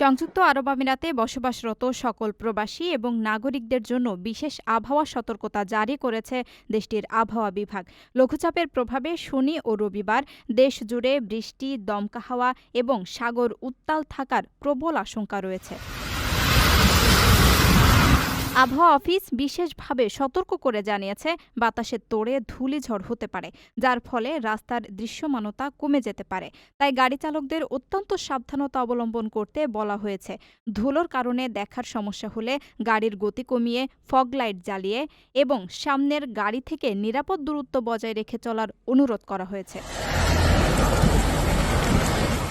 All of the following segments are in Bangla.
সংযুক্ত আরব আমিরাতে বসবাসরত সকল প্রবাসী এবং নাগরিকদের জন্য বিশেষ আবহাওয়া সতর্কতা জারি করেছে দেশটির আবহাওয়া বিভাগ। লঘুচাপের প্রভাবে শনি ও রবিবার দেশ জুড়ে বৃষ্টি, দমকা হাওয়া এবং সাগর উত্তাল থাকার প্রবল আশঙ্কা রয়েছে। আবহাওয়া অফিস বিশেষভাবে সতর্ক করে জানিয়েছে বাতাসের তোড়ে ধূলিঝড় হতে পারে, যার ফলে রাস্তার দৃশ্যমানতা কমে যেতে পারে। তাই গাড়ি চালকদের অত্যন্ত সাবধানতা অবলম্বন করতে বলা হয়েছে। ধুলোর কারণে দেখার সমস্যা হলে গাড়ির গতি কমিয়ে ফগ লাইট জ্বালিয়ে এবং সামনের গাড়ি থেকে নিরাপদ দূরত্ব বজায় রেখে চলার অনুরোধ করা হয়েছে।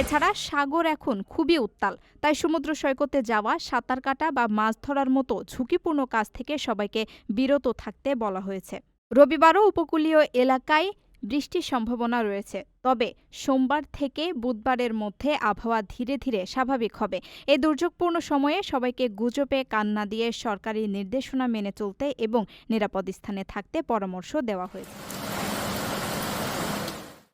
এছাড়া সাগর এখন খুবই উত্তাল, তাই সমুদ্র সৈকতে যাওয়া, সাঁতার কাটা বা মাছ ধরার মতো ঝুঁকিপূর্ণ কাজ থেকে সবাইকে বিরত থাকতে বলা হয়েছে। রবিবারও উপকূলীয় এলাকায় বৃষ্টির সম্ভাবনা রয়েছে, তবে সোমবার থেকে বুধবারের মধ্যে আবহাওয়া ধীরে ধীরে স্বাভাবিক হবে। এই দুর্যোগপূর্ণ সময়ে সবাইকে গুজবে, কান্না দিয়ে সরকারি নির্দেশনা মেনে চলতে এবং নিরাপদ স্থানে থাকতে পরামর্শ দেওয়া হয়েছে।